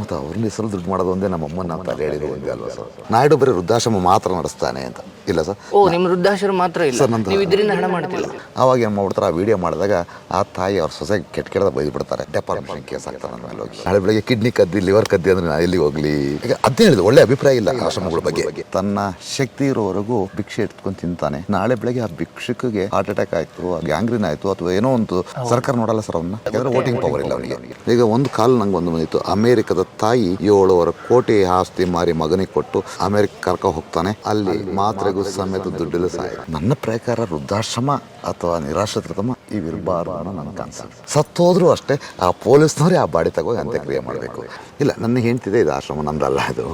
ಮತ್ತು ಅವ್ರನ್ನ ಹೆಸರು ದುಡ್ಡು ಮಾಡೋದು ಒಂದೇ ನಮ್ಮ ಅಮ್ಮನ ಅಂತ ಹೇಳಿರೋ ಒಂದೇ ಅಲ್ವಾ ಸರ್? ನಾಯ್ಡು ಬರೀ ವೃದ್ಧಾಶ್ರಮ ಮಾತ್ರ ನಡೆಸ್ತಾನೆ ಅಂತ. ಇಲ್ಲ ಸರ್? ಓ ನಿಮ್ಮ ವೃದ್ಧಾಶ್ರಮ ಮಾತ್ರ ಇಲ್ಲ? ಸರ್, ನಂದು- ನೀವು ಇದರಿಂದ ಹಣ ಮಾಡ್ತಿಲ್ಲ ಆವಾಗ ಏನು ಮಾಡ್ತಾರೆ ಆ ವಿಡಿಯೋ ಮಾಡಿದಾಗ ಆ ತಾಯಿ ಅವ್ರ ಸೊಸೆ ಕೆಟ್ಟ ಕೆಟ್ಟದ ಬೈದು ಬಿಡ್ತಾರೆ. ಡೆಪಾರ್ಟ್ಮೆಂಟ್ ಕೇಸ್ ಆಗ್ತಾರೆ ನನ್ನ ಮೇಲೆ ಹೋಗಿ. ನಾಳೆ ಬೆಳಿಗ್ಗೆ ಕಿಡ್ನಿ ಕದ್ದಿ ಲಿವರ್ ಕದ್ದಿ ಅಂದ್ರೆ ನಾನು ಎಲ್ಲಿ ಹೋಗ್ಲಿ? ಈಗ ಅದೇ ಹೇಳಿದೆ ಒಳ್ಳೆ ಅಭಿಪ್ರಾಯ ಇಲ್ಲ ಆಶ್ರಮಗಳ ಬಗ್ಗೆ. ತನ್ನ ಶಕ್ತಿ ಇರೋವರೆಗೂ ಭಿಕ್ಷೆ ಇಟ್ಕೊಂಡು ತಿಂತಾನೆ. ನಾಳೆ ಬೆಳಗ್ಗೆ ಆ ಭಿಕ್ಷುಕಿಗೆ ಹಾರ್ಟ್ ಅಟ್ಯಾಕ್ ಆಯಿತು ಗ್ಯಾಂಗ್ರಿನ್ ಆಯಿತು ಅಥವಾ ಏನೋ ಒಂದು ಸರ್ಕಾರ ನೋಡಲ್ಲ ಸರ್ ಅವನ್ನ? ಯಾಕಂದ್ರೆ ವೋಟಿಂಗ್ ಪವರ್ ಇಲ್ಲ ಅವನಿಗೆ. ಈಗ ಒಂದು ಕಾಲ್ ನಂಗೆ ಒಂದು ಬಂದಿತ್ತು. ಅಮೆರಿಕದ ತಾಯಿ ಏಳುವರೆ ಕೋಟಿ ಆಸ್ತಿ ಮಾರಿ ಮಗನಿಗೆ ಕೊಟ್ಟು ಅಮೆರಿಕ ಕರ್ಕ ಹೋಗ್ತಾನೆ. ಅಲ್ಲಿ ಮಾತ್ರೆಗೂ ಸಮೇತ ದುಡ್ಡಿಲ್ಲ ಸಹಾಯ ನನ್ನ ಪ್ರಕಾರ ವೃದ್ಧಾಶ್ರಮ ಅಥವಾ ನಿರಾಶ್ರಿತಮ ಇವಿರಬಾರ್ದು ಅನ್ನೋ ನನ್ನ ಕಾನ್ಸೆಪ್ಟ್. ಸತ್ತೋದ್ರೂ ಅಷ್ಟೇ ಆ ಪೊಲೀಸ್ನವರೇ ಆ ಬಾಡಿ ತಗೋಗಿ ಅಂತ್ಯಕ್ರಿಯೆ ಮಾಡಬೇಕು. ಇಲ್ಲ ನನ್ನ ಹೆಂಡ್ತಿದೆ ಇದು ಆಶ್ರಮ ನಂದಲ್ಲ ಇದು.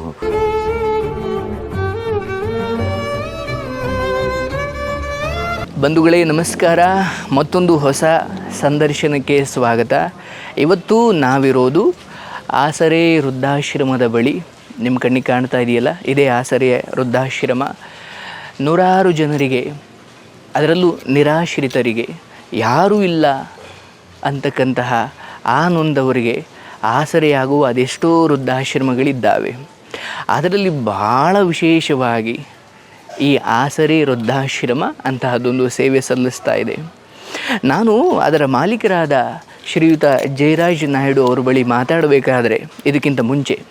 ಬಂಧುಗಳೇ ನಮಸ್ಕಾರ. ಮತ್ತೊಂದು ಹೊಸ ಸಂದರ್ಶನಕ್ಕೆ ಸ್ವಾಗತ. ಇವತ್ತು ನಾವಿರೋದು ಆಸರೆ ವೃದ್ಧಾಶ್ರಮದ ಬಳಿ ನಿಮ್ಮ ಕಣ್ಣಿಗೆ ಕಾಣ್ತಾ ಇದೆಯಲ್ಲ? ಇದೇ ಆಸರೆಯ ವೃದ್ಧಾಶ್ರಮ. ನೂರಾರು ಜನರಿಗೆ, ಅದರಲ್ಲೂ ನಿರಾಶ್ರಿತರಿಗೆ ಯಾರೂ ಇಲ್ಲ ಅಂತಕ್ಕಂತಹ ಆ ನೊಂದವರಿಗೆ ಆಸರೆಯಾಗುವ ಅದೆಷ್ಟೋ ವೃದ್ಧಾಶ್ರಮಗಳಿದ್ದಾವೆ. ಅದರಲ್ಲಿ ಭಾಳ ವಿಶೇಷವಾಗಿ ಈ ಆಸರೆ ವೃದ್ಧಾಶ್ರಮ ಅಂತಹದ್ದೊಂದು ಸೇವೆ ಸಲ್ಲಿಸ್ತಾ ಇದೆ. ನಾನು ಅದರ ಮಾಲೀಕರಾದ ಶ್ರೀಯುತ ಜಯರಾಜ್ ನಾಯ್ಡು ಅವರ ಬಳಿ ಮಾತಾಡಬೇಕಾದ್ರೆ ಇದಕ್ಕಿಂತ ಮುಂಚೆ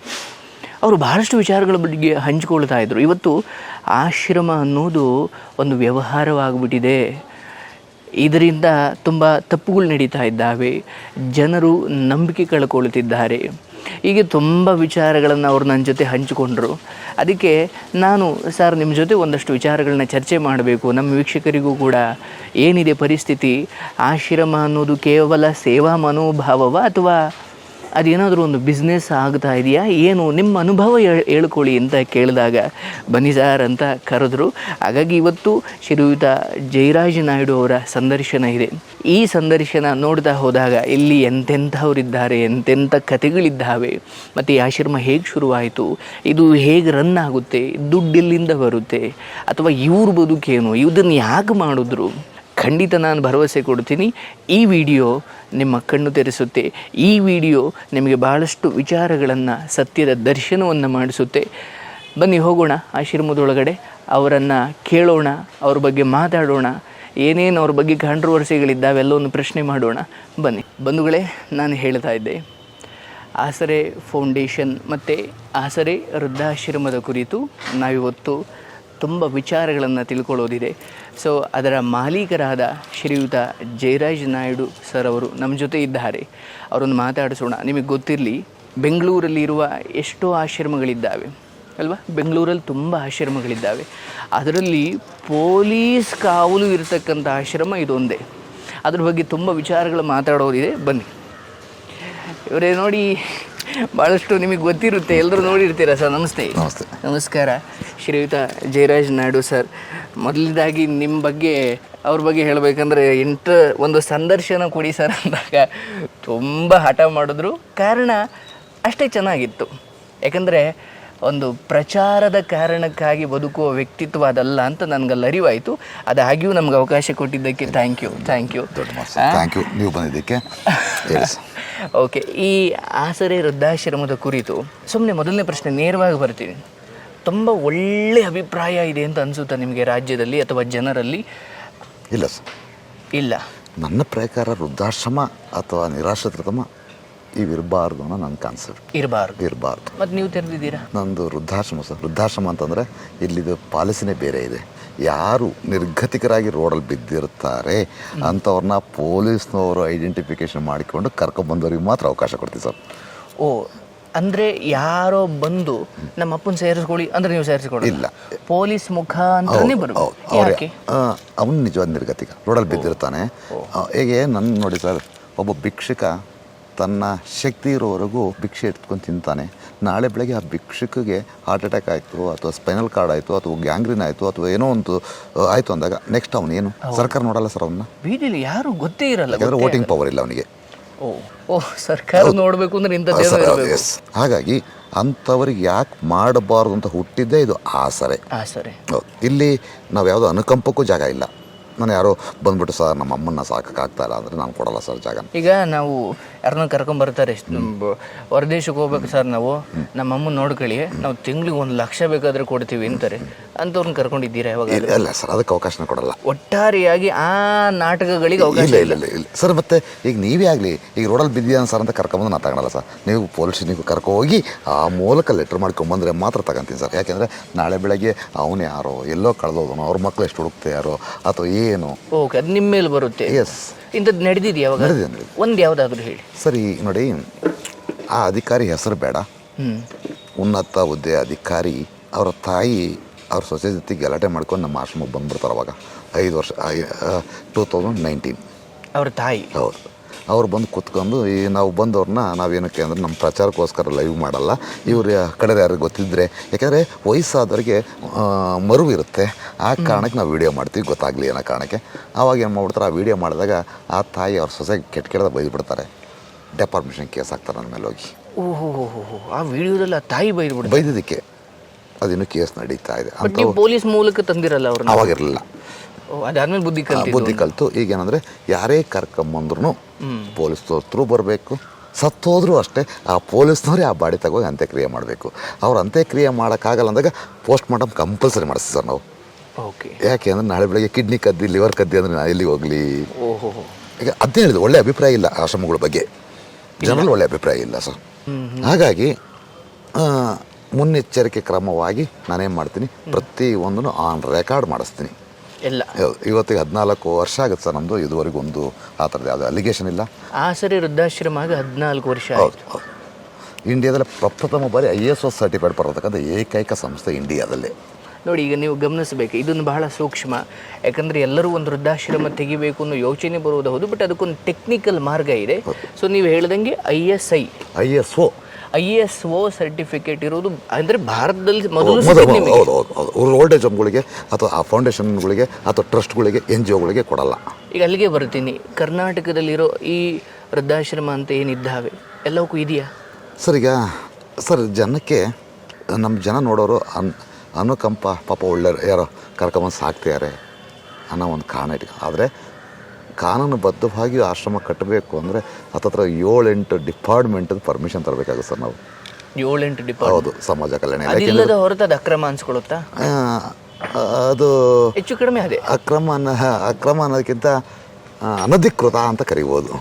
ಅವರು ಬಹಳಷ್ಟು ವಿಚಾರಗಳ ಬಗ್ಗೆ ಹಂಚಿಕೊಳ್ತಾ ಇದ್ದರು ಇವತ್ತು ಆಶ್ರಮ ಅನ್ನೋದು ಒಂದು ವ್ಯವಹಾರವಾಗಿಬಿಟ್ಟಿದೆ. ಇದರಿಂದ ತುಂಬ ತಪ್ಪುಗಳು ನಡೀತಾ ಇದ್ದಾವೆ. ಜನರು ನಂಬಿಕೆ ಕಳ್ಕೊಳ್ತಿದ್ದಾರೆ. ಹೀಗೆ ತುಂಬ ವಿಚಾರಗಳನ್ನು ಅವರು ನನ್ನ ಜೊತೆ ಹಂಚಿಕೊಂಡರು. ಅದಕ್ಕೆ ನಾನು, ಸರ್ ನಿಮ್ಮ ಜೊತೆ ಒಂದಷ್ಟು ವಿಚಾರಗಳನ್ನ ಚರ್ಚೆ ಮಾಡಬೇಕು. ನಮ್ಮ ವೀಕ್ಷಕರಿಗೂ ಕೂಡ ಏನಿದೆ ಪರಿಸ್ಥಿತಿ? ಆಶ್ರಮ ಅನ್ನೋದು ಕೇವಲ ಸೇವಾ ಮನೋಭಾವವ ಅಥವಾ ಅದೇನಾದರೂ ಒಂದು ಬಿಸ್ನೆಸ್ ಆಗ್ತಾ ಇದೆಯಾ? ಏನು ನಿಮ್ಮ ಅನುಭವ ಹೇಳ್- ಹೇಳ್ಕೊಳ್ಳಿ ಅಂತ ಕೇಳಿದಾಗ ಬನ್ನಿ ಸಾರ್ ಅಂತ ಕರೆದ್ರು. ಹಾಗಾಗಿ ಇವತ್ತು ಶ್ರೀಯುತ ಜಯರಾಜ ನಾಯ್ಡು ಅವರ ಸಂದರ್ಶನ ಇದೆ. ಈ ಸಂದರ್ಶನ ನೋಡ್ತಾ ಹೋದಾಗ ಇಲ್ಲಿ ಎಂತೆಂಥವರಿದ್ದಾರೆ, ಎಂತೆಂಥ ಕಥೆಗಳಿದ್ದಾವೆ. ಮತ್ತು ಈ ಆಶ್ರಮ ಹೇಗೆ ಶುರುವಾಯಿತು? ಇದು ಹೇಗೆ ರನ್ ಆಗುತ್ತೆ? ದುಡ್ಡಿಲ್ಲಿಂದ ಬರುತ್ತೆ? ಅಥವಾ ಇವ್ರ ಬದುಕೇನು? ಇದನ್ನು ಯಾಕೆ ಮಾಡಿದ್ರು? ಖಂಡಿತ ನಾನು ಭರವಸೆ ಕೊಡ್ತೀನಿ. ಈ ವಿಡಿಯೋ ನಿಮ್ಮ ಕಣ್ಣು ತೆರೆಸುತ್ತೆ. ಈ ವಿಡಿಯೋ ನಿಮಗೆ ಬಹಳಷ್ಟು ವಿಚಾರಗಳನ್ನು, ಸತ್ಯದ ದರ್ಶನವನ್ನು ಮಾಡಿಸುತ್ತೆ. ಬನ್ನಿ ಹೋಗೋಣ ಆಶ್ರಮದೊಳಗಡೆ ಅವರನ್ನು ಕೇಳೋಣ, ಅವ್ರ ಬಗ್ಗೆ ಮಾತಾಡೋಣ. ಏನೇನು ಅವ್ರ ಬಗ್ಗೆ ಕಾಂಟ್ರವರ್ಸಿಗಳಿದ್ದಾವೆಲ್ಲವನ್ನು ಪ್ರಶ್ನೆ ಮಾಡೋಣ. ಬನ್ನಿ. ಬಂಧುಗಳೇ, ನಾನು ಹೇಳ್ತಾ ಇದ್ದೆ. ಆಸರೆ ಫೌಂಡೇಶನ್ ಮತ್ತು ಆಸರೆ ವೃದ್ಧಾಶ್ರಮದ ಕುರಿತು ನಾವಿವತ್ತು ತುಂಬ ವಿಚಾರಗಳನ್ನು ತಿಳ್ಕೊಳ್ಳೋದಿದೆ. ಸೊ ಅದರ ಮಾಲೀಕರಾದ ಶ್ರೀಯುತ ಜಯರಾಜ್ ನಾಯ್ಡು ಸರ್ ಅವರು ನಮ್ಮ ಜೊತೆ ಇದ್ದಾರೆ. ಅವರನ್ನು ಮಾತಾಡಿಸೋಣ. ನಿಮಗೆ ಗೊತ್ತಿರಲಿ, ಬೆಂಗಳೂರಲ್ಲಿರುವ ಎಷ್ಟೋ ಆಶ್ರಮಗಳಿದ್ದಾವೆ, ಅಲ್ವಾ? ಬೆಂಗಳೂರಲ್ಲಿ ತುಂಬ ಆಶ್ರಮಗಳಿದ್ದಾವೆ. ಅದರಲ್ಲಿ ಪೊಲೀಸ್ ಕಾವಲು ಇರತಕ್ಕಂಥ ಆಶ್ರಮ ಇದೊಂದೇ. ಅದ್ರ ಬಗ್ಗೆ ತುಂಬ ವಿಚಾರಗಳು ಮಾತಾಡೋದಿದೆ. ಬನ್ನಿ. ಇವರೇ ನೋಡಿ ಭಾಳಷ್ಟು ನಿಮಗೆ ಗೊತ್ತಿರುತ್ತೆ ಎಲ್ಲರೂ ನೋಡಿರ್ತೀರ ಸರ್? ನಮಸ್ತೆ. ನಮಸ್ತೆ. ನಮಸ್ಕಾರ. ಶ್ರೀಯುತ ಜಯರಾಜ್ ನಾಯ್ಡು ಸರ್. ಮೊದಲನೇದಾಗಿ ನಿಮ್ಮ ಬಗ್ಗೆ ಅವ್ರ ಬಗ್ಗೆ ಹೇಳಬೇಕಂದ್ರೆ ಇಂಟ್ ಒಂದು ಸಂದರ್ಶನ ಕೊಡಿ ಸರ್ ಅಂದಾಗ ತುಂಬ ಹಠ ಮಾಡಿದ್ರು. ಕಾರಣ ಅಷ್ಟೇ ಚೆನ್ನಾಗಿತ್ತು. ಯಾಕಂದರೆ ಒಂದು ಪ್ರಚಾರದ ಕಾರಣಕ್ಕಾಗಿ ಬದುಕುವ ವ್ಯಕ್ತಿತ್ವ ಅದಲ್ಲ ಅಂತ ನನಗಲ್ಲಿ ಅರಿವಾಯಿತು. ಅದಾಗಿಯೂ ನಮ್ಗೆ ಅವಕಾಶ ಕೊಟ್ಟಿದ್ದಕ್ಕೆ thank you thank you thank you ನೀವು ಬಂದಿದ್ದಕ್ಕೆ. ಓಕೆ ಈ ಆಸರೆ ವೃದ್ಧಾಶ್ರಮದ ಕುರಿತು ಸುಮ್ಮನೆ ಮೊದಲನೇ ಪ್ರಶ್ನೆ ನೇರವಾಗಿ ಬರ್ತೀನಿ. ತುಂಬ ಒಳ್ಳೆ ಅಭಿಪ್ರಾಯ ಇದೆ ಅಂತ ಅನಿಸುತ್ತಾ ನಿಮಗೆ ರಾಜ್ಯದಲ್ಲಿ ಅಥವಾ ಜನರಲ್ಲಿ? ಇಲ್ಲ ಸರ್ ಇಲ್ಲ. ನನ್ನ ಪ್ರಕಾರ ವೃದ್ಧಾಶ್ರಮ ಅಥವಾ ನಿರಾಶ್ರಿತಮ ಇವಿರಬಾರ್ದು ಅನ್ನೋ ನನ್ನ ಕಾನ್ಸೆಪ್ಟ್ ಇರಬಾರ್ದು. ಇರಬಾರ್ದು. ಮತ್ತು ನೀವು ತೆರೆದಿದ್ದೀರಾ? ನಂದು ವೃದ್ಧಾಶ್ರಮ ಸರ್. ವೃದ್ಧಾಶ್ರಮ ಅಂತಂದರೆ ಇಲ್ಲಿದು ಪಾಲಿಸಿನೇ ಬೇರೆ ಇದೆ. ಯಾರು ನಿರ್ಗತಿಕರಾಗಿ ರೋಡಲ್ಲಿ ಬಿದ್ದಿರ್ತಾರೆ ಅಂಥವ್ರನ್ನ ಪೊಲೀಸ್ನವರು ಐಡೆಂಟಿಫಿಕೇಶನ್ ಮಾಡಿಕೊಂಡು ಕರ್ಕೊಂಬಂದವ್ರಿಗೆ ಮಾತ್ರ ಅವಕಾಶ ಕೊಡ್ತೀವಿ ಸರ್. ಓ ಅಂದರೆ ಯಾರೋ ಬಂದು ನಮ್ಮ ಅಪ್ಪನ ಸೇರಿಸ್ಕೊಳ್ಳಿ ಅಂದ್ರೆ ನೀವು ಸೇರಿಸ್ಕೊಳ್ಳಿ ಇಲ್ಲ. ಪೊಲೀಸ್ ಮುಖ ಅಂತಾನೆ ಬರ್ಬೋದು? ಅವನು ನಿಜವಾದ ನಿರ್ಗತಿಕ. ರೋಡಲ್ಲಿ ಬಿದ್ದಿರ್ತಾನೆ. ಹೇಗೆ ನನ್ನ ನೋಡಿ ಸರ್ ಒಬ್ಬ ಭಿಕ್ಷುಕ ತನ್ನ ಶಕ್ತಿ ಇರೋವರೆಗೂ ಭಿಕ್ಷೆ ಇಟ್ಕೊಂಡು ತಿಂತಾನೆ. ನಾಳೆ ಬೆಳಗ್ಗೆ ಆ ಭಿಕ್ಷುಕಿಗೆ ಹಾರ್ಟ್ ಅಟ್ಯಾಕ್ ಆಯಿತು ಅಥವಾ ಸ್ಪೈನಲ್ ಕಾರ್ಡ್ ಆಯಿತು ಅಥವಾ ಗ್ಯಾಂಗ್ರಿನ್ ಆಯಿತು ಅಥವಾ ಏನೋ ಒಂದು ಆಯಿತು ಅಂದಾಗ ನೆಕ್ಸ್ಟ್ ಅವನೇನು? ಸರ್ಕಾರ ನೋಡಲ್ಲ ಸರ್ ಅವನ್ನ ಬೀದಿಲಿ ಯಾರು ಗೊತ್ತೇ ಇರಲ್ಲ ಯಾಕಂದರೆ ವೋಟಿಂಗ್ ಪವರ್ ಇಲ್ಲ ಅವನಿಗೆ. ಓ ಓ ಸರ್ಕಾರ ನೋಡಬೇಕು ಅಂದ್ರೆ ಇಂಥ ಎಸ್ ಹಾಗಾಗಿ ಅಂಥವ್ರಿಗೆ ಯಾಕೆ ಮಾಡಬಾರ್ದು ಅಂತ ಹುಟ್ಟಿದ್ದೇ ಇದು ಆಸರೆ ಆಸರೆ ಹೌದು. ಇಲ್ಲಿ ನಾವು ಯಾವುದೋ ಅನುಕಂಪಕ್ಕೂ ಜಾಗ ಇಲ್ಲ. ನಾನು ಯಾರೋ ಬಂದ್ಬಿಟ್ಟು ಸರ್ ನಮ್ಮ ಅಮ್ಮನ್ನ ಆಗ್ತಾ ಇಲ್ಲ ಅಂದರೆ ನಾನು ಕೊಡಲ್ಲ ಸರ್ ಜಾಗ. ಈಗ ನಾವು ಯಾರನ್ನ ಕರ್ಕೊಂಬರ್ತಾರೆ ನಮ್ಮ ಹೊರದೇಶಕ್ಕೆ ಹೋಗ್ಬೇಕು ಸರ್ ನಾವು. ನಮ್ಮ ಅಮ್ಮನ ನೋಡ್ಕೊಳ್ಳಿ. ನಾವು ತಿಂಗಳಿಗೆ ಒಂದು ಲಕ್ಷ ಬೇಕಾದರೆ ಕೊಡ್ತೀವಿ ಅಂತಾರೆ. ಅಂಥವ್ರನ್ನ ಕರ್ಕೊಂಡಿದ್ದೀರಾ ಯಾವಾಗ? ಇಲ್ಲ ಸರ್ ಅದಕ್ಕೆ ಅವಕಾಶನ ಕೊಡಲ್ಲ. ಒಟ್ಟಾರೆಯಾಗಿ ಆ ನಾಟಕಗಳಿಗೆ ಅವಕಾಶ ಇಲ್ಲ ಇಲ್ಲ. ಇಲ್ಲ ಸರ್ ಮತ್ತೆ ಈಗ ನೀವೇ ಆಗಲಿ ಈಗ ರೋಡಲ್ಲಿ ಬಿದ್ದಿದ್ದಾನೆ ಸರ್ ಅಂತ ಕರ್ಕೊಂಬಂದು ನಾನು ತಗೊಳಲ್ಲ ಸರ್. ನೀವು ಪೊಲೀಸ್ ನೀವು ಕರ್ಕೊ ಹೋಗಿ ಆ ಮೂಲಕ ಲೆಟ್ರ್ ಮಾಡ್ಕೊಂಬಂದ್ರೆ ಮಾತ್ರ ತಗೊಂತೀನಿ ಸರ್. ಯಾಕೆಂದರೆ ನಾಳೆ ಬೆಳಗ್ಗೆ ಅವನು ಯಾರೋ ಎಲ್ಲೋ ಕಳೆದೋದನು ಅವ್ರ ಮಕ್ಳು ಎಷ್ಟು ಹುಡುಕ್ತಾ ಯಾರೋ ಅಥವಾ ಏನು? ಓಕೆ ಅದು ನಿಮ್ಮ ಮೇಲೆ ಬರುತ್ತೆ. ಎಸ್ ಇಂಥದ್ದು ನಡೆದಿದೆಯಾ ಯಾವಾಗ? ನಡೆದಿದೆ ನಡೆದಿದೆ. ಒಂದು ಯಾವುದಾದ್ರೂ ಹೇಳಿ. ಸರಿ ನೋಡಿ ಆ ಅಧಿಕಾರಿ ಹೆಸರು ಬೇಡ. ಹ್ಞೂ ಉನ್ನತ ಹುದ್ದೆ ಅಧಿಕಾರಿ ಅವರ ತಾಯಿ ಅವ್ರ ಸೊಸೆ ಜೊತೆ ಗಲಾಟೆ ಮಾಡ್ಕೊಂಡು ನಮ್ಮ ಆಶ್ರಮಕ್ಕೆ ಬಂದ್ಬಿಡ್ತಾರೆ ಅವಾಗ. ಐದು ವರ್ಷ ಟೂ ತೌಸಂಡ್ ನೈನ್ಟೀನ್ ಅವ್ರ ತಾಯಿ? ಹೌದು. ಅವ್ರು ಬಂದು ಕೂತ್ಕೊಂಡು ಈ ನಾವು ಬಂದವ್ರನ್ನ ನಾವೇನಕ್ಕೆ ಅಂದರೆ ನಮ್ಮ ಪ್ರಚಾರಕ್ಕೋಸ್ಕರ ಲೈವ್ ಮಾಡಲ್ಲ. ಇವ್ರ ಕಡೆ ಯಾರಿಗೆ ಗೊತ್ತಿದ್ದರೆ ಯಾಕೆಂದರೆ ವಯಸ್ಸಾದವ್ರಿಗೆ ಮರು ಇರುತ್ತೆ. ಆ ಕಾರಣಕ್ಕೆ ನಾವು ವೀಡಿಯೋ ಮಾಡ್ತೀವಿ ಗೊತ್ತಾಗಲಿ ಅನ್ನೋ ಕಾರಣಕ್ಕೆ. ಆವಾಗ ಏನು ಮಾಡ್ಬಿಡ್ತಾರೆ ಆ ವೀಡಿಯೋ ಮಾಡಿದಾಗ ಆ ತಾಯಿ ಅವ್ರ ಸೊಸೆ ಕೆಟ್ಟ ಕೆಟ್ಟದ ಬೈದ್ಬಿಡ್ತಾರೆ. ಡೆಪಾರ್ಮಿಷನ್ ಕೇಸ್ ಹಾಕ್ತಾರೆ ನನ್ನ ಮೇಲೆ ಹೋಗಿ. ಓಹೋ ಆ ವಿಡಿಯೋದಲ್ಲಿ ಆ ತಾಯಿ ಬೈದ್ಬಿಡ್ತಾರೆ ಬೈದಿದ್ದಕ್ಕೆ. ಅದಿನ್ನೂ ಕೇಸ್ ನಡೀತಾ ಇದೆ. ಪೊಲೀಸ್ ಮೂಲಕ ತಂದಿರಲ್ಲ ಅವ್ರನ್ನ? ಅವಾಗಿರಲಿಲ್ಲ. ಅದಾದ್ಮೇಲೆ ಬುದ್ಧಿ ಕಲಿತು ಬುದ್ಧಿ ಕಲಿತು. ಈಗೇನಂದರೆ ಯಾರೇ ಕರ್ಕೊಂಬಂದ್ರು ಪೊಲೀಸ್ ಥ್ರೂ ಬರಬೇಕು. ಸತ್ತೋದ್ರೂ ಅಷ್ಟೇ ಆ ಪೊಲೀಸ್ನವರೇ ಆ ಬಾಡಿ ತಗೋಗಿ ಅಂತ್ಯಕ್ರಿಯೆ ಮಾಡಬೇಕು. ಅವ್ರು ಅಂತ್ಯಕ್ರಿಯೆ ಮಾಡೋಕ್ಕಾಗಲ್ಲ ಅಂದಾಗ ಪೋಸ್ಟ್ ಮಾರ್ಟಮ್ ಕಂಪಲ್ಸರಿ ಮಾಡಿಸ್ತೀವಿ ಸರ್ ನಾವು. ಓಕೆ. ಯಾಕೆ ಅಂದರೆ ನಾಳೆ ಬೆಳಗ್ಗೆ ಕಿಡ್ನಿ ಕದ್ದಿ ಲಿವರ್ ಕದ್ದಿ ಅಂದರೆ ನಾನು ಎಲ್ಲಿಗೆ ಹೋಗಲಿ? ಓಹೋ. ಈಗ ಅದೇ ಹೇಳಿದೆ ಒಳ್ಳೆ ಅಭಿಪ್ರಾಯ ಇಲ್ಲ ಆಶ್ರಮಗಳ ಬಗ್ಗೆ. ಜನರಲ್ಲಿ ಒಳ್ಳೆ ಅಭಿಪ್ರಾಯ ಇಲ್ಲ ಸರ್. ಹಾಗಾಗಿ ಮುನ್ನೆಚ್ಚರಿಕೆ ಕ್ರಮವಾಗಿ ನಾನೇನು ಮಾಡ್ತೀನಿ ಪ್ರತಿ ಒಂದನ್ನು ಆನ್ ರೆಕಾರ್ಡ್ ಮಾಡಿಸ್ತೀನಿ. ಎಲ್ಲ ಹೌದು. ಇವತ್ತಿಗೆ ಹದಿನಾಲ್ಕು ವರ್ಷ ಆಗುತ್ತೆ ಸರ್ ನಮ್ಮದು ಇದುವರೆಗೂ ಒಂದು ಆ ಥರದ್ದು ಯಾವುದೇ ಅಲಿಗೇಷನ್ ಇಲ್ಲ. ಆಸರೆ ವೃದ್ಧಾಶ್ರಮ ಆಗಿ ಹದಿನಾಲ್ಕು ವರ್ಷ ಹೌದು ಆಯ್ತು. ಹೌದು ಇಂಡಿಯಾದಲ್ಲಿ ಪ್ರಪ್ರಥಮ ಬಾರಿ ಐ ಎಸ್ ಒ ಸರ್ಟಿಫೈಡ್ ಬರತಕ್ಕಂಥ ಏಕೈಕ ಸಂಸ್ಥೆ ಇಂಡಿಯಾದಲ್ಲಿ. ನೋಡಿ ಈಗ ನೀವು ಗಮನಿಸಬೇಕು ಇದನ್ನು ಬಹಳ ಸೂಕ್ಷ್ಮ. ಯಾಕಂದರೆ ಎಲ್ಲರೂ ಒಂದು ವೃದ್ಧಾಶ್ರಮ ತೆಗಿಬೇಕು ಅನ್ನೋ ಯೋಚನೆ ಬರುವುದು ಹೌದು ಬಟ್ ಅದಕ್ಕೊಂದು ಟೆಕ್ನಿಕಲ್ ಮಾರ್ಗ ಇದೆ. ಸೊ ನೀವು ಹೇಳ್ದಂಗೆ I S I. I S O I S O certificate ಇರೋದು ಅಂದರೆ ಭಾರತದಲ್ಲಿ ಮೊದಲು ಮೊದಲು ಸಿಕ್ಕಿದ್ದು ನಿಮಗೆ. ಹೌದು ಹೌದು ಹೌದು. ಓಲ್ಡ್ ಏಜ್ ಹೋಮ್ಗಳಿಗೆ ಅಥವಾ ಆ ಫೌಂಡೇಶನ್ಗಳಿಗೆ ಅಥವಾ ಟ್ರಸ್ಟ್ಗಳಿಗೆ ಎನ್ ಜಿ ಒಗಳಿಗೆ ಕೊಡಲ್ಲ. ಈಗ ಅಲ್ಲಿಗೆ ಬರ್ತೀನಿ. ಕರ್ನಾಟಕದಲ್ಲಿರೋ ಈ ವೃದ್ಧಾಶ್ರಮ ಅಂತ ಏನಿದ್ದಾವೆ? ಎಲ್ಲವಕ್ಕೂ ಇದೆಯಾ? ಸರ್ ಈಗ ಸರ್ ಜನಕ್ಕೆ ನಮ್ಮ ಜನ ನೋಡೋರು ಅನ್ ಅನುಕಂಪ ಪಾಪ ಒಳ್ಳೆ ಯಾರೋ ಕರ್ಕೊಂಬಂದು ಸಾಕ್ತಿದ್ದಾರೆ ಅನ್ನೋ ಒಂದು ಕಾರಣ ಇಟ್ಕೊಂಡು ಆದರೆ ಕಾನೂನುಬದ್ಧವಾಗಿ ಆಶ್ರಮ ಕಟ್ಟಬೇಕು ಅಂದರೆ ಹತ್ತತ್ರ ಏಳೆಂಟು ಡಿಪಾರ್ಟ್ಮೆಂಟ್ ಪರ್ಮಿಷನ್ ತರಬೇಕಾಗುತ್ತೆ ಸರ್ ನಾವು. ಏಳೆಂಟು ಡಿಪಾರ್ಟ್ ಹೌದು ಸಮಾಜ ಕಲ್ಯಾಣ ಇಲಾಖೆ ಅಕ್ರಮ ಅನ್ಸ್ಕೊಳುತ್ತಾ ಅದು ಹೆಚ್ಚು ಕಡಿಮೆ ಅದೇ. ಅಕ್ರಮ ಅನ್ನೋ ಅಕ್ರಮ ಅನ್ನೋದಕ್ಕಿಂತ ಅನಧಿಕೃತ ಅಂತ ಕರಿಬೋದು.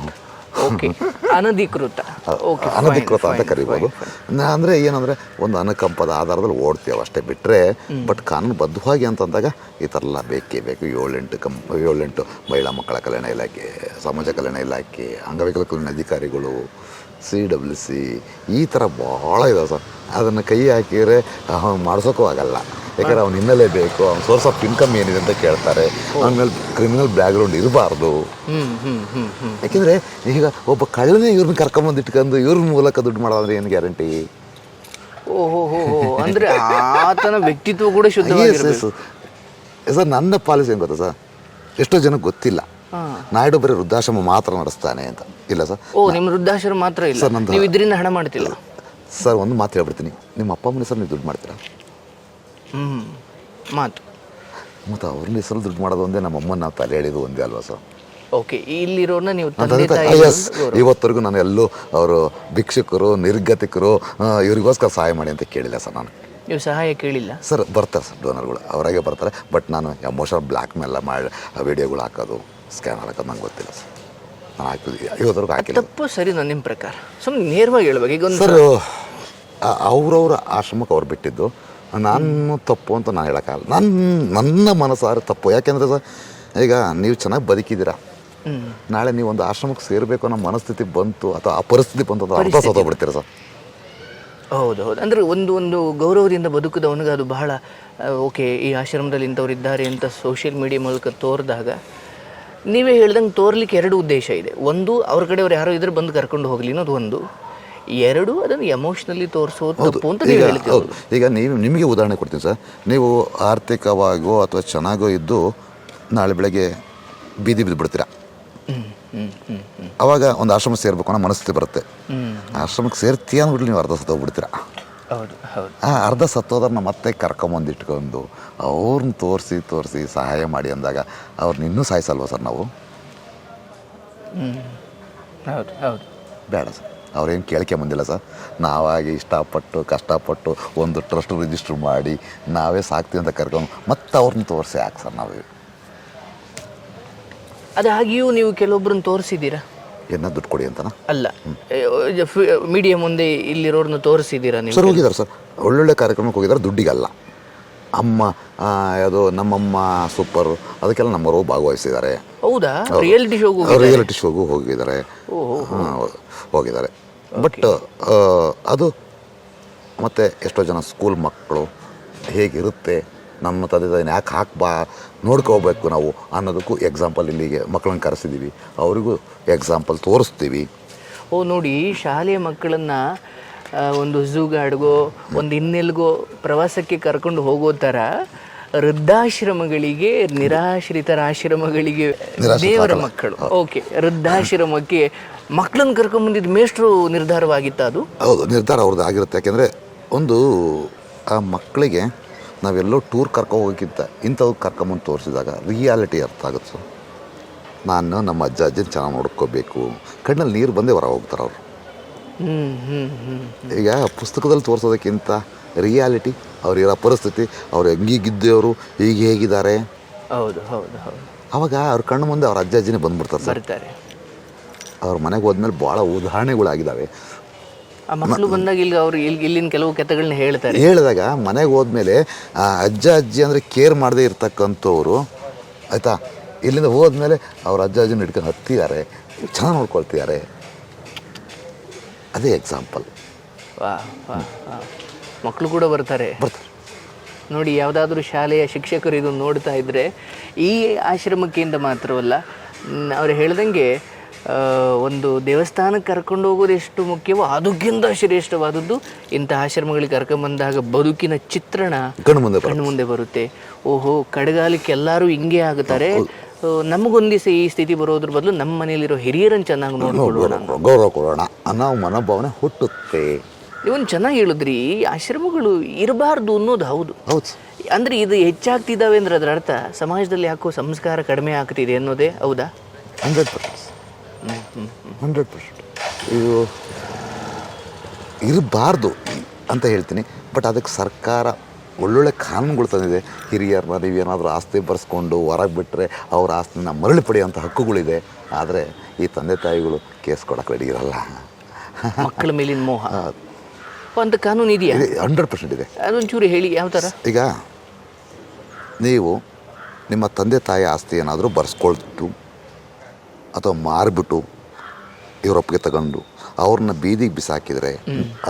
ಓಕೆ ಅನಧಿಕೃತ. ಓಕೆ ಅನಧಿಕೃತ ಅಂತ ಕರಿಬೋದು. ಅಂದ್ರೆ ಏನಂದ್ರೆ ಒಂದು ಅನುಕಂಪದ ಆಧಾರದಲ್ಲಿ ಓಡ್ತೇವೆ ಅಷ್ಟೇ ಬಿಟ್ಟರೆ ಬಟ್ ಕಾನೂನುಬದ್ಧವಾಗಿ ಅಂತಂದಾಗ ಈ ಥರ ಎಲ್ಲ ಬೇಕೇ ಬೇಕು. ಏಳೆಂಟು ಕಂ ಏಳೆಂಟು ಮಹಿಳಾ ಮಕ್ಕಳ ಕಲ್ಯಾಣ ಇಲಾಖೆ ಸಮಾಜ ಕಲ್ಯಾಣ ಇಲಾಖೆ ಅಂಗವಿಕಲ ಕಲ್ಯಾಣ ಅಧಿಕಾರಿಗಳು ಸಿ ಡಬ್ಲ್ಯೂ ಸಿ ಈ ಥರ ಭಾಳ ಇದಾವೆ ಸರ್. ಅದನ್ನು ಕೈ ಹಾಕಿದರೆ ಮಾಡ್ಸೋಕ್ಕೂ ಆಗಲ್ಲ. ಯಾಕಂದ್ರೆ ಅವ್ನು ಹಿನ್ನೆಲೆ ಬೇಕು ಅವ್ನ ಸೋರ್ಸ್ ಆಫ್ ಇನ್ಕಮ್ ಏನಿದೆ ಅಂತ ಕೇಳ್ತಾರೆ. ಅವನ ಮೇಲೆ ಕ್ರಿಮಿನಲ್ ಬ್ಯಾಕ್ಗ್ರೌಂಡ್ ಇರಬಾರ್ದು. ಯಾಕೆಂದರೆ ಈಗ ಒಬ್ಬ ಕಳ್ಳನೇ ಇವ್ರನ್ನ ಕರ್ಕೊಂಬಂದು ಇಟ್ಕೊಂಡು ಇವ್ರ ಮೂಲಕ ದುಡ್ಡು ಮಾಡೋದ್ರೆ ಏನು ಗ್ಯಾರಂಟಿ ಓಹೋ ಹೋ ಹೋ ಅಂದ್ರೆ ಆತನ ವ್ಯಕ್ತಿತ್ವ ಕೂಡ ಶುದ್ಧವಾಗಿರ್ಬೇಕು. ಸರ್ ನನ್ನ ಪಾಲಿಸಿ ಏನು ಗೊತ್ತಾ ಸರ್ ಎಷ್ಟೋ ಜನಕ್ಕೆ ಗೊತ್ತಿಲ್ಲ. ನಾಯ್ಡು ಬರೀ ವೃದ್ಧಾಶ್ರಮ ಮಾತ್ರ ನಡೆಸ್ತಾನೆ ಅಂತ. ಇಲ್ಲ ಸರ್? ಓ ನಿಮ್ಮ ವೃದ್ಧಾಶ್ರಮ ಮಾತ್ರ ಇಲ್ಲ. ಸರ್, ನಂದು- ನೀವು ಇದರಿಂದ ಹಣ ಮಾಡ್ತಿಲ್ಲ. ಸರ್ ಒಂದು ಮಾತು ಹೇಳ್ಬಿಡ್ತೀನಿ. ನಿಮ್ಮ ಅಪ್ಪ ಅಮ್ಮನ ಹೆಸರು ನೀವು ದುಡ್ಡು ಮಾಡ್ತೀರಾ? ಹ್ಞೂ ಮಾತು. ಮತ್ತು ಅವ್ರನ್ನ ಹೆಸರು ದುಡ್ಡು ಮಾಡೋದು ಒಂದೇ ನಮ್ಮ ಅಮ್ಮನ ನಾವು ತಲೆ ಹೇಳಿದ್ದು ಒಂದೇ ಅಲ್ವಾ ಸರ್? ಓಕೆ ಇಲ್ಲಿರೋನ ನೀವು ತಂದೆ ತಾಯಿ. ಎಸ್ ಇವತ್ತರೆಗೂ ನಾನು ಎಲ್ಲೂ ಅವರು ಭಿಕ್ಷುಕರು ನಿರ್ಗತಿಕರು ಇವರಿಗೋಸ್ಕರ ಇವ್ರಿಗೋಸ್ಕರ ಸಹಾಯ ಮಾಡಿ ಅಂತ ಕೇಳಿಲ್ಲ ಸರ್ ನಾನು. ನೀವು ಸಹಾಯ ಕೇಳಿಲ್ಲ. ಸರ್ ಬರ್ತಾರೆ ಸರ್ ಡೋನರ್ಗಳು ಅವರಾಗೆ ಬರ್ತಾರೆ. ಬಟ್ ನಾನು ಎಮೋಷನಲ್ ಬ್ಲ್ಯಾಕ್ ಮೇಲೆ ಮಾಡಿ ವಿಡಿಯೋಗಳು ಹಾಕೋದು. ಸ್ಕ್ಯಾನರ್ ಹಾಕೋದು ನಂಗೆ ಗೊತ್ತಿಲ್ಲ ಸರ್. ನಾನು ಹಾಕಿದ್ವಿ ಇವತ್ತರೆಗೂ ಹಾಕಿಲ್ಲ. ತಪ್ಪು ಸರಿ ನಾನು ನಿಮ್ಮ ಪ್ರಕಾರ. ಸುಮ್ಮನೆ ನೇರವಾಗಿ ಹೇಳ್ಬೇಕು. ಈಗ ಒಂದು ಸರ್ ಅವ್ರವ್ರ ಆಶ್ರಮಕ್ಕೆ ಅವ್ರು ಬಿಟ್ಟಿದ್ದು. ನಾನು ತಪ್ಪು ಅಂತ ನಾನು ಹೇಳೋಕ್ಕಾಗಲ್ಲ. ನನ್ನ ನನ್ನ ಮನಸ್ಸಾರ ತಪ್ಪು. ಯಾಕೆಂದರೆ ಸರ್ ಈಗ ನೀವು ಚೆನ್ನಾಗಿ ಬದುಕಿದ್ದೀರಾ. ನಾಳೆ ನೀವು ಒಂದು ಆಶ್ರಮಕ್ಕೆ ಸೇರಬೇಕು ಅನ್ನೋ ಮನಸ್ಥಿತಿ ಬಂತು ಅಥವಾ ಆ ಪರಿಸ್ಥಿತಿ ಬಂತು ಅಂತ ಅರ್ಧ ಸತ್ತೋಗ್ಬಿಡ್ತೀರ ಸರ್? ಹೌದು ಹೌದು. ಅಂದರೆ ಒಂದು ಒಂದು ಗೌರವದಿಂದ ಬದುಕಿದವನಿಗೆ ಅದು ಬಹಳ ಓಕೆ ಈ ಆಶ್ರಮದಲ್ಲಿ ಇಂಥವ್ರು ಇದ್ದಾರೆ ಅಂತ ಸೋಷಿಯಲ್ ಮೀಡಿಯಾ ಮೂಲಕ ತೋರಿದಾಗ ನೀವೇ ಹೇಳ್ದಂಗೆ ತೋರ್ಲಿಕ್ಕೆ ಎರಡು ಉದ್ದೇಶ ಇದೆ. ಒಂದು ಅವ್ರ ಕಡೆಯವ್ರು ಯಾರೋ ಇದ್ರೆ ಬಂದು ಕರ್ಕೊಂಡು ಹೋಗಲಿ ಅನ್ನೋದು ಒಂದು. ಎರಡು ಅದನ್ನು ಎಮೋಷ್ನಲಿ ತೋರಿಸೋದು ತಪ್ಪು ಅಂತ ಈಗ ನೀವು ಹೇಳ್ತೀವಿ ಹೌದು. ಈಗ ನೀವು ನಿಮಗೆ ಉದಾಹರಣೆ ಕೊಡ್ತೀನಿ ಸರ್. ನೀವು ಆರ್ಥಿಕವಾಗೋ ಅಥವಾ ಚೆನ್ನಾಗೋ ಇದ್ದು ನಾಳೆ ಬೆಳಗ್ಗೆ ಬೀದಿ ಬಿದ್ದು ಬಿಡ್ತೀರಾ ಅವಾಗ ಒಂದು ಆಶ್ರಮಕ್ಕೆ ಸೇರ್ಬೇಕು ಅನ್ನೋ ಮನಸ್ಥಿತಿ ಬರುತ್ತೆ. ಆಶ್ರಮಕ್ಕೆ ಸೇರ್ತೀಯ ಅಂದ್ಬಿಟ್ಟು ನೀವು ಅರ್ಧ ಹೌದು ಹೌದು. ಆ ಅರ್ಧ ಸತ್ತೋದ್ರನ್ನ ಮತ್ತೆ ಕರ್ಕೊಂಬಂದಿಟ್ಕೊಂಡು ಅವ್ರನ್ನ ತೋರಿಸಿ ತೋರಿಸಿ ಸಹಾಯ ಮಾಡಿ ಅಂದಾಗ ಅವ್ರನ್ನ ಇನ್ನೂ ಸಾಯಿಸಲ್ವ ಸರ್ ನಾವು? ಹೌದು ಹೌದು. ಬೇಡ ಸರ್. ಅವ್ರೇನು ಕೇಳಿಕೆ ಬಂದಿಲ್ಲ ಸರ್. ನಾವಾಗಿ ಇಷ್ಟಪಟ್ಟು ಕಷ್ಟಪಟ್ಟು ಒಂದು ಟ್ರಸ್ಟ್ ರಿಜಿಸ್ಟ್ರ್ ಮಾಡಿ ನಾವೇ ಸಾಕ್ತೀವಿ ಅಂತ ಕರ್ಕೊಂಡು ಮತ್ತೆ ಅವ್ರನ್ನ ತೋರಿಸಿ ಯಾಕೆ ಸರ್ ನಾವು? ಅದಾಗಿಯೂ ನೀವು ಕೆಲವೊಬ್ಬರನ್ನ ತೋರಿಸಿದ್ದೀರಾ? ಏನ ದುಡ್ಡು ಕೊಡಿ ಅಂತನಾ? ಅಲ್ಲ. ಮೀಡಿಯಾ ಮುಂದೆ ಇಲ್ಲಿರೋರ್ನ ತೋರಿಸಿದ್ದೀರಾ ನೀವು? ಸರ್ ಹೋಗಿದ್ದಾರೆ ಸರ್. ಒಳ್ಳೊಳ್ಳೆ ಕಾರ್ಯಕ್ರಮಕ್ಕೆ ಹೋಗಿದ್ದಾರೆ ದುಡ್ಡಿಗಲ್ಲ. ಅಮ್ಮ ಯಾವುದು ನಮ್ಮಮ್ಮ ಸೂಪರ್ ಅದಕ್ಕೆಲ್ಲ ನಮ್ಮವರು ಭಾಗವಹಿಸಿದ್ದಾರೆ. ಹೌದಾ? ರಿಯಾಲಿಟಿ ಶೋಗು ರಿಯಾಲಿಟಿ ಶೋಗೂ ಹೋಗಿದ್ದಾರೆ. ಹೋಗಿದ್ದಾರೆ. ಬಟ್ ಅದು ಮತ್ತು ಎಷ್ಟೋ ಜನ ಸ್ಕೂಲ್ ಮಕ್ಕಳು ಹೇಗಿರುತ್ತೆ ನಮ್ಮ ತಂದೆ ತಾಯಿನ ಯಾಕೆ ಹಾಕ್ಬಾ ನೋಡ್ಕೋಬೇಕು ನಾವು ಅನ್ನೋದಕ್ಕೂ ಎಕ್ಸಾಂಪಲ್ ಇಲ್ಲಿಗೆ ಮಕ್ಕಳನ್ನ ಕರೆಸಿದ್ದೀವಿ. ಅವರಿಗೂ ಎಕ್ಸಾಂಪಲ್ ತೋರಿಸ್ತೀವಿ. ಓ ನೋಡಿ ಶಾಲೆಯ ಮಕ್ಕಳನ್ನ ಒಂದು ಝೂಗಾಡ್ಗೋ ಒಂದು ಇನ್ನೆಲ್ಗೋ ಪ್ರವಾಸಕ್ಕೆ ಕರ್ಕೊಂಡು ಹೋಗೋ ಥರ ವೃದ್ಧಾಶ್ರಮಗಳಿಗೆ ನಿರಾಶ್ರಿತರ ಆಶ್ರಮಗಳಿಗೆ ದೇವರ ಮಕ್ಕಳು. ಓಕೆ ವೃದ್ಧಾಶ್ರಮಕ್ಕೆ ಮಕ್ಕಳನ್ನ ಕರ್ಕೊಂಡ್ಬಂದಿದ್ದು ಮೇಷ್ಟ್ರು ನಿರ್ಧಾರವಾಗಿತ್ತು ಅದು? ಹೌದು ನಿರ್ಧಾರ ಅವ್ರದ್ದು ಆಗಿರುತ್ತೆ. ಯಾಕೆಂದರೆ ಒಂದು ಆ ಮಕ್ಕಳಿಗೆ ನಾವೆಲ್ಲೋ ಟೂರ್ ಕರ್ಕೊ ಹೋಗೋಕ್ಕಿಂತ ಇಂಥವು ಕರ್ಕೊಂಬಂದು ತೋರಿಸಿದಾಗ ರಿಯಾಲಿಟಿ ಅರ್ಥ ಆಗುತ್ತೆ. ನಾನು ನಮ್ಮ ಅಜ್ಜ ಅಜ್ಜಿನ ಚೆನ್ನಾಗಿ ನೋಡ್ಕೋಬೇಕು. ಕಣ್ಣಲ್ಲಿ ನೀರು ಬಂದೇ ಹೊರ ಹೋಗ್ತಾರೆ ಅವರು. ಈಗ ಪುಸ್ತಕದಲ್ಲಿ ತೋರಿಸೋದಕ್ಕಿಂತ ರಿಯಾಲಿಟಿ ಅವರಿರೋ ಪರಿಸ್ಥಿತಿ ಅವ್ರು ಹೆಂಗೀಗಿದ್ದವರು ಈಗ ಹೇಗಿದ್ದಾರೆ? ಹೌದು ಹೌದು ಹೌದು. ಅವಾಗ ಅವ್ರ ಕಣ್ಣು ಮುಂದೆ ಅವ್ರ ಅಜ್ಜ ಅಜ್ಜಿನೇ ಬಂದ್ಬಿಡ್ತಾರೆ ಸರ್. ಬರ್ತಾರೆ. ಅವ್ರ ಮನೆಗೆ ಹೋದ್ಮೇಲೆ ಭಾಳ ಉದಾಹರಣೆಗಳಾಗಿದ್ದಾವೆ ಆ ಮಕ್ಕಳು ಬಂದಾಗ ಇಲ್ಲಿ ಅವ್ರು ಇಲ್ಲಿ ಇಲ್ಲಿನ ಕೆಲವು ಕಥೆಗಳನ್ನ ಹೇಳ್ತಾರೆ. ಹೇಳಿದಾಗ ಮನೆಗೆ ಹೋದ್ಮೇಲೆ ಆ ಅಜ್ಜ ಅಜ್ಜಿ ಅಂದರೆ ಕೇರ್ ಮಾಡದೇ ಇರ್ತಕ್ಕಂಥವ್ರು ಆಯಿತಾ? ಇಲ್ಲಿಂದ ಹೋದ್ಮೇಲೆ ಅವ್ರ ಅಜ್ಜ ಅಜ್ಜಿನ ಹಿಡ್ಕೊಂಡು ಹತ್ತಿದ್ದಾರೆ ಚೆನ್ನಾಗಿ ನೋಡ್ಕೊಳ್ತಿದ್ದಾರೆ. ಅದೇ ಎಕ್ಸಾಂಪಲ್ ವಾ ವಾ ವಾ. ಮಕ್ಕಳು ಕೂಡ ಬರ್ತಾರೆ. ಬರ್ತಾರೆ. ನೋಡಿ ಯಾವುದಾದ್ರೂ ಶಾಲೆಯ ಶಿಕ್ಷಕರು ಇದು ನೋಡ್ತಾ ಇದ್ದರೆ ಈ ಆಶ್ರಮಕ್ಕಿಂತ ಮಾತ್ರವಲ್ಲ ಅವ್ರು ಹೇಳ್ದಂಗೆ ಒಂದು ದೇವಸ್ಥಾನಕ್ಕೆ ಕರ್ಕೊಂಡು ಹೋಗೋದು ಎಷ್ಟು ಮುಖ್ಯವೋ ಅದಕ್ಕಿಂತ ಶ್ರೇಷ್ಠವಾದದ್ದು ಇಂಥ ಆಶ್ರಮಗಳಿಗೆ ಕರ್ಕೊಂಬಂದಾಗ ಬದುಕಿನ ಚಿತ್ರಣ ಕಣ್ಣು ಮುಂದೆ ಬರುತ್ತೆ. ಕಣ್ಣು ಮುಂದೆ ಬರುತ್ತೆ ಓಹೋ ಕಡೆಗಾಲಕ್ಕೆ ಎಲ್ಲರೂ ಹಿಂಗೆ ಆಗುತ್ತಾರೆ ಆ, ನಮಗೊಂದು ಈ ಸ್ಥಿತಿ ಬರೋದ್ರ ಬದಲು ನಮ್ಮ ಮನೆಯಲ್ಲಿರೋ ಹಿರಿಯರನ್ನು ಚೆನ್ನಾಗಿ ನೋಡ್ಕೊಳ್ಳೋಣ ಗೌರವ ಕೊಡೋಣ ಅನ್ನೋ ಮನೋಭಾವನೆ ಹುಟ್ಟುತ್ತೆ. ಇವನ್ ಚೆನ್ನಾಗಿ ಹೇಳಿದ್ರಿ ಆಶ್ರಮಗಳು ಇರಬಾರ್ದು ಅನ್ನೋದು ಹೌದು. ಹೌದು. ಅಂದ್ರೆ ಇದು ಹೆಚ್ಚಾಗ್ತಿದ್ದಾವೆ ಅಂದ್ರೆ ಅದರ ಅರ್ಥ ಸಮಾಜದಲ್ಲಿ ಯಾಕೋ ಸಂಸ್ಕಾರ ಕಡಿಮೆ ಆಗ್ತಿದೆ ಅನ್ನೋದೇ ಹೌದಾ? Hundred percent. Hundred percent. ಇದು ಇರಬಾರ್ದು ಅಂತ ಹೇಳ್ತೀನಿ ಬಟ್ ಅದಕ್ಕೆ ಸರ್ಕಾರ ಒಳ್ಳೊಳ್ಳೆ ಕಾನೂನುಗಳು ತಂದಿದೆ. ಹಿರಿಯರನ್ನ ನೀವು ಏನಾದರೂ ಆಸ್ತಿ ಬರೆಸ್ಕೊಂಡು ಹೊರಗೆ ಬಿಟ್ಟರೆ ಅವ್ರ ಆಸ್ತಿನ ಮರಳಿ ಪಡೆಯುವಂಥ ಹಕ್ಕುಗಳಿದೆ. ಆದರೆ ಈ ತಂದೆ ತಾಯಿಗಳು ಕೇಸ್ ಕೊಡಕ್ಕೆ ರೆಡಿ ಇರಲ್ಲ. ಮಕ್ಕಳ ಮೇಲಿನ ಮೋಹ. ಒಂದು ಕಾನೂನು ಇದೆಯಾ? ಹಂಡ್ರೆಡ್ ಪರ್ಸೆಂಟ್ ಇದೆ. ಅದೊಂಚೂರು ಹೇಳಿ ಯಾವ ಥರ? ಈಗ ನೀವು ನಿಮ್ಮ ತಂದೆ ತಾಯಿ ಆಸ್ತಿ ಏನಾದರೂ ಬರೆಸ್ಕೊಳ್ತು ಅಥವಾ ಮಾರಿಬಿಟ್ಟು ಇವರೊಪ್ಪಿಗೆ ತಗೊಂಡು ಅವ್ರನ್ನ ಬೀದಿಗೆ ಬಿಸಾಕಿದರೆ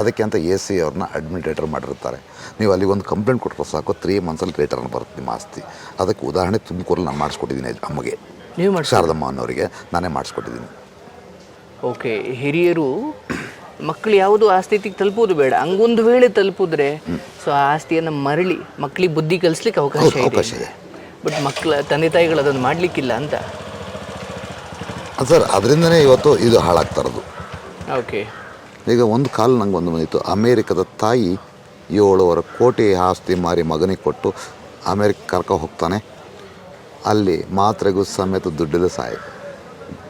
ಅದಕ್ಕೆ ಅಂತ ಎ ಸಿ ಅವ್ರನ್ನ ಅಡ್ಮಿನಿಟ್ರೇಟರ್ ಮಾಡಿರ್ತಾರೆ. ನೀವು ಅಲ್ಲಿಗೆ ಒಂದು ಕಂಪ್ಲೇಂಟ್ ಕೊಟ್ಟರೆ ಸಾಕು ತ್ರೀ ಮಂತ್ಸಲ್ಲಿ ರಿಟರ್ನ್ ಬರುತ್ತೆ ನಿಮ್ಮ ಆಸ್ತಿ. ಅದಕ್ಕೆ ಉದಾಹರಣೆ ತುಮಕೂರಲ್ಲಿ ನಾನು ಮಾಡಿಸ್ಕೊಟ್ಟಿದ್ದೀನಿ ಅಮ್ಮಗೆ. ನೀವು ಮಾಡಿ ಶಾರದಮ್ಮ ಅನ್ನೋರಿಗೆ ನಾನೇ ಮಾಡಿಸ್ಕೊಟ್ಟಿದ್ದೀನಿ. ಓಕೆ ಹಿರಿಯರು ಮಕ್ಕಳು ಯಾವುದು ಆ ಸ್ಥಿತಿಗೆ ತಲುಪೋದು ಬೇಡ. ಹಂಗೊಂದು ವೇಳೆ ತಲುಪಿದ್ರೆ ಸೊ ಆ ಆಸ್ತಿಯನ್ನು ಮರಳಿ ಮಕ್ಕಳಿಗೆ ಬುದ್ಧಿ ಕಲಿಸ್ಲಿಕ್ಕೆ ಅವಕಾಶ ಇದೆ. ಅವಕಾಶ ಇದೆ. ಬಟ್ ಮಕ್ಕಳ ತಂದೆ ತಾಯಿಗಳು ಅದನ್ನು ಮಾಡಲಿಕ್ಕಿಲ್ಲ ಅಂತ? ಸರ್ ಅದರಿಂದನೇ ಇವತ್ತು ಇದು ಹಾಳಾಗ್ತಾ ಇರೋದು. ಓಕೆ ಈಗ ಒಂದು ಕಾಲ ನಂಗೆ ಒಂದು ಬಂದಿತ್ತು. ಅಮೇರಿಕದ ತಾಯಿ ಏಳುವರೆ ಕೋಟಿ ಆಸ್ತಿ ಮಾರಿ ಮಗನಿಗೆ ಕೊಟ್ಟು ಅಮೇರಿಕ ಕರ್ಕೊ ಹೋಗ್ತಾನೆ. ಅಲ್ಲಿ ಮಾತ್ರೆಗೂ ಸಮೇತ ದುಡ್ಡಿಲ್ಲ ಸಾಯಿ.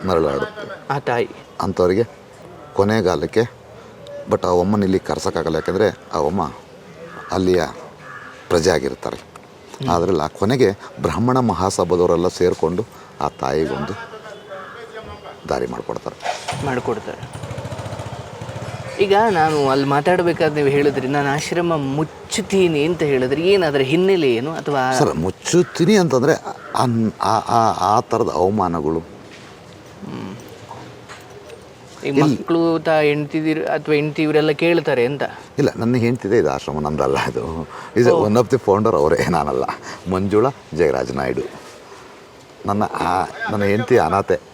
ಮರಳಾಡುತ್ತೆ ಆ ತಾಯಿ. ಅಂಥವ್ರಿಗೆ ಕೊನೆಗಾಲಕ್ಕೆ ಬಟ್ ಆ ಅಮ್ಮನ ಇಲ್ಲಿ ಕರ್ಸೋಕ್ಕಾಗಲ್ಲ. ಯಾಕೆಂದರೆ ಆ ಅಮ್ಮ ಅಲ್ಲಿಯ ಪ್ರಜೆ ಆಗಿರ್ತಾರೆ ಆದ್ರಲ್ಲ ಕೊನೆಗೆ ಬ್ರಾಹ್ಮಣ ಮಹಾಸಭಾದವರೆಲ್ಲ ಸೇರಿಕೊಂಡು ಆ ತಾಯಿಗೊಂದು ದಾರಿ ಮಾಡಿಕೊಡ್ತಾರೆ. ಮಾಡಿಕೊಡ್ತಾರೆ. ಈಗ ನಾನು ಅಲ್ಲಿ ಮಾತಾಡಬೇಕಾದ್ರೆ ನೀವು ಹೇಳಿದ್ರಿ ನಾನು ಆಶ್ರಮ ಮುಚ್ಚುತ್ತೀನಿ ಅಂತ ಹೇಳಿದ್ರಿ. ಏನಾದ್ರೆ ಹಿನ್ನೆಲೆ ಏನು ಅಥವಾ? ಸರ್ ಮುಚ್ಚುತ್ತೀನಿ ಅಂತಂದರೆ ಆ- ಆ ಆ ಥರದ ಅವಮಾನಗಳು. ಈ ಮಕ್ಕಳು ತಾ ಹೆಂಡ್ತಿದಿರ್ ಅಥವಾ ಹೆಂಡ್ತಿ ಇವರೆಲ್ಲ ಕೇಳ್ತಾರೆ ಅಂತ? ಇಲ್ಲ ನನ್ನ ಹೆಂಡ್ತಿದೆ ಇದು ಆಶ್ರಮ ನಂದಲ್ಲ ಇದು is one of the founder ಅವರೇ ನಾನಲ್ಲ. ಮಂಜುಳಾ ಜಯರಾಜ್ ನಾಯ್ಡು. ನನ್ನ ಆ ನನ್ನ ಹೆಂಡ್ತಿ ಅನಾಥೆ